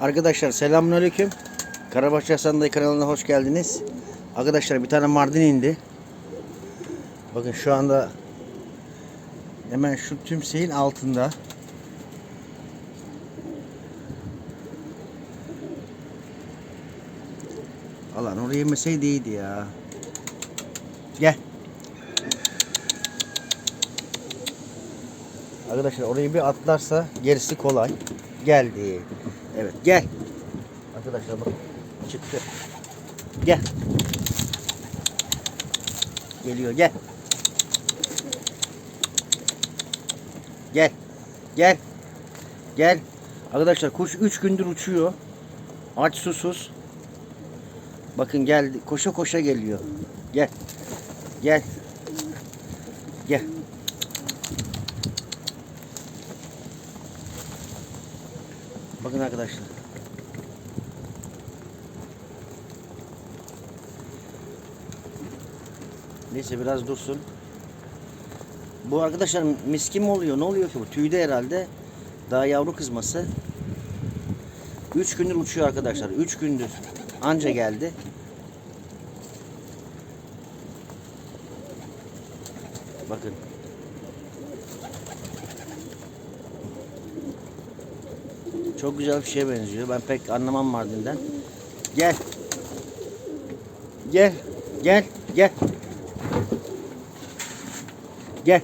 Arkadaşlar selamünaleyküm. Karabaş Hasan Dayı kanalına hoş geldiniz. Arkadaşlar bir tane mardin indi. Bakın şu anda hemen şu tümseyin altında. Alan oraya yemeseydi iyiydi ya. Gel. Arkadaşlar orayı bir atlarsa gerisi kolay. Geldi. Evet gel. Arkadaşlar bak çıktı. Gel. Geliyor gel. Gel. Gel. Gel. Arkadaşlar kuş 3 gündür uçuyor. Aç susuz. Bakın geldi. Koşa koşa geliyor. Gel. Gel. Gel. Bakın arkadaşlar. Neyse biraz dursun. Bu arkadaşlar miski mi oluyor? Ne oluyor ki bu? Tüyde herhalde. Daha yavru kızması. 3 gündür uçuyor arkadaşlar. 3 gündür. Anca geldi. Bakın. Çok güzel bir şeye benziyor. Ben pek anlamam Mardin'den. Gel. Gel. Gel. Gel. Gel.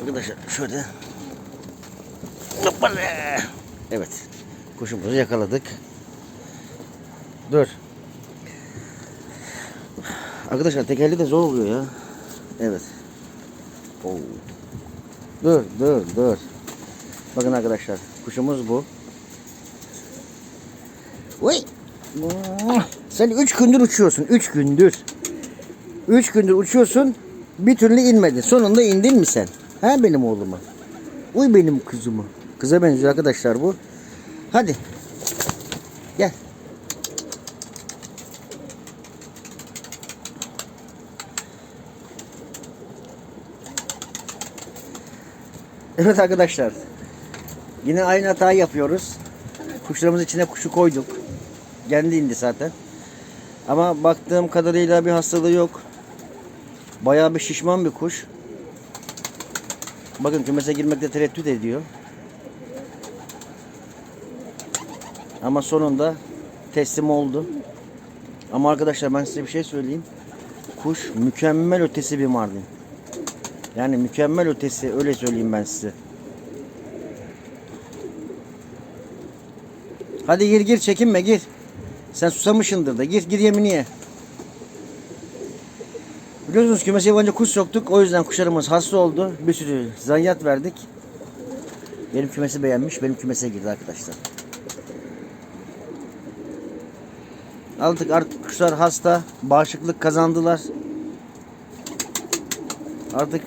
Arkadaşlar şöyle. Evet. Kuşumuzu yakaladık. Dur. Arkadaşlar tekerli de zor oluyor ya. Evet. Oo. Dur, dur, dur. Bakın arkadaşlar, kuşumuz bu. Uy. Sen üç gündür uçuyorsun, üç gündür. Üç gündür uçuyorsun, bir türlü inmedin. Sonunda indin mi sen? Ha benim oğluma? Uy benim kızıma. Kıza benziyor arkadaşlar bu. Hadi. Gel. Evet arkadaşlar. Yine aynı hatayı yapıyoruz. Kuşlarımız içine kuşu koyduk. Kendi indi zaten. Ama baktığım kadarıyla bir hastalığı yok. Bayağı bir şişman bir kuş. Bakın kümese girmekte tereddüt ediyor. Ama sonunda teslim oldu. Ama arkadaşlar ben size bir şey söyleyeyim. Kuş mükemmel ötesi bir mardin. Yani mükemmel ötesi öyle söyleyeyim ben size. Hadi gir gir çekinme gir. Sen susamışsındır da gir gir yemini ye. Biliyorsunuz kümese yabancı kuş soktuk. O yüzden kuşlarımız hasta oldu. Bir sürü zayiat verdik. Benim kümesi beğenmiş. Benim kümese girdi arkadaşlar. Artık artık kuşlar hasta. Bağışıklık kazandılar. Artık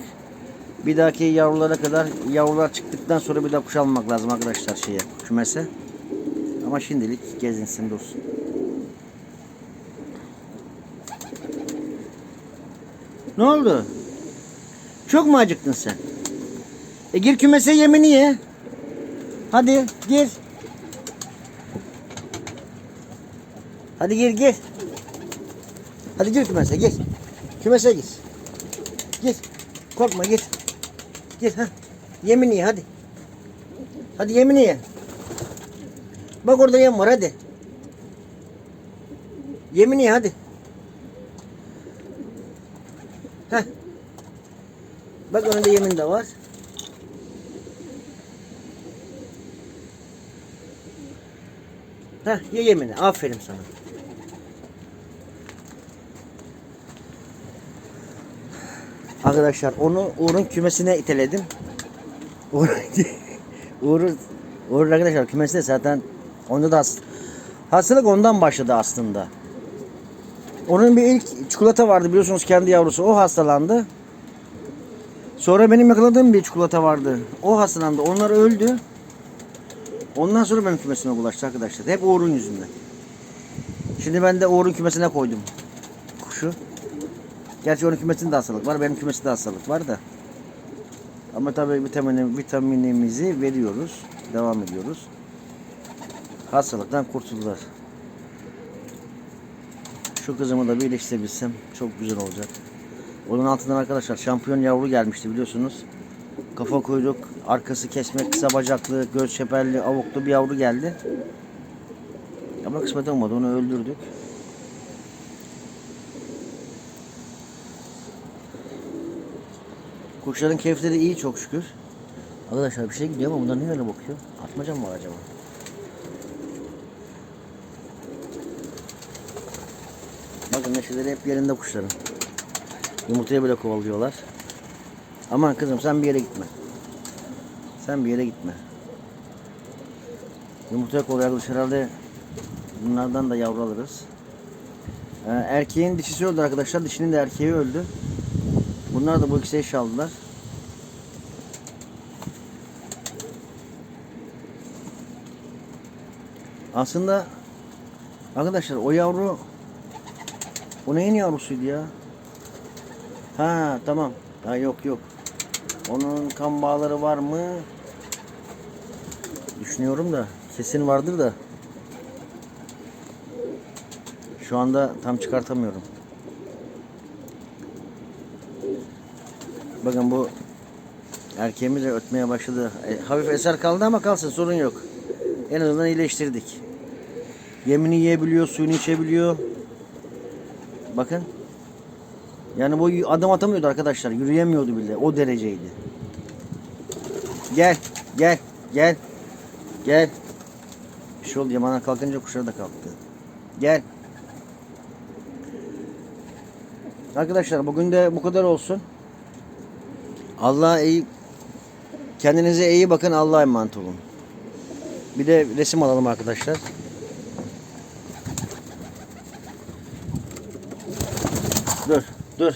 bir dahaki yavrulara kadar yavrular çıktıktan sonra bir daha kuş almak lazım arkadaşlar şeye kümese. Ama şimdilik gezinsin dursun. Ne oldu? Çok mu acıktın sen? E gir kümese yemini ye. Hadi gir. Hadi gir gir. Hadi gir kümese gir. Kümese gir. Gir. Korkma gir. Gir ha. Yemini ye hadi. Hadi yemini ye. Bak orada yem var hadi. Yemini ye hadi. Heh. Bak önünde yemin de var. Heh, ye yemini. Aferin sana. Arkadaşlar onu Uğur'un kümesine iteledim. Uğur, Uğur, Uğur arkadaşlar kümesinde zaten onda da has- hastalık ondan başladı aslında. Onun bir ilk çikolata vardı biliyorsunuz kendi yavrusu. O hastalandı. Sonra benim yakaladığım bir çikolata vardı. O hastalandı. Onlar öldü. Ondan sonra benim kümesime bulaştı arkadaşlar. Hep Uğur'un yüzünden. Şimdi ben de Uğur'un kümesine koydum kuşu. Gerçi onun kümesinde de hastalık var. Benim kümesinde de hastalık var da. Ama tabii vitamini, vitaminimizi veriyoruz. Devam ediyoruz. Hastalıktan kurtuldular. Şu kızımı da bir iyileştirebilsem çok güzel olacak. Onun altından arkadaşlar şampiyon yavru gelmişti biliyorsunuz. Kafa kuyruk, arkası kesme, kısa bacaklı, göz çeperli, avuklu bir yavru geldi. Ama kısmet olmadı onu öldürdük. Kuşların keyifleri iyi çok şükür. Arkadaşlar bir şey gidiyor ama bunlar niye öyle bakıyor? Atmaca mı var acaba? Bakın neşeleri hep yerinde kuşların. Yumurtaya bile kovalıyorlar. Aman kızım sen bir yere gitme. Sen bir yere gitme. Yumurtaya kovalıyorlar herhalde bunlardan da yavru alırız. Ee, erkeğin dişisi öldü arkadaşlar. Dişinin de erkeği öldü. Bunlar da bu ikisi eş aldılar. Aslında arkadaşlar o yavru o neyin yavrusuydu ya? Ha tamam. Ha yok yok. Onun kan bağları var mı? Düşünüyorum da kesin vardır da. Şu anda tam çıkartamıyorum. Bakın bu erkeğimiz de ötmeye başladı. E, hafif eser kaldı ama kalsın sorun yok. En azından iyileştirdik. Yemini yiyebiliyor, suyunu içebiliyor. Bakın. Yani bu adım atamıyordu arkadaşlar. Yürüyemiyordu bile. O dereceydi. Gel, gel, gel. Gel. Bir şey oldu yamana kalkınca kuşlar da kalktı. Gel. Arkadaşlar bugün de bu kadar olsun. Allah'a iyi kendinize iyi bakın. Allah'a emanet olun. Bir de resim alalım arkadaşlar. Dur, dur.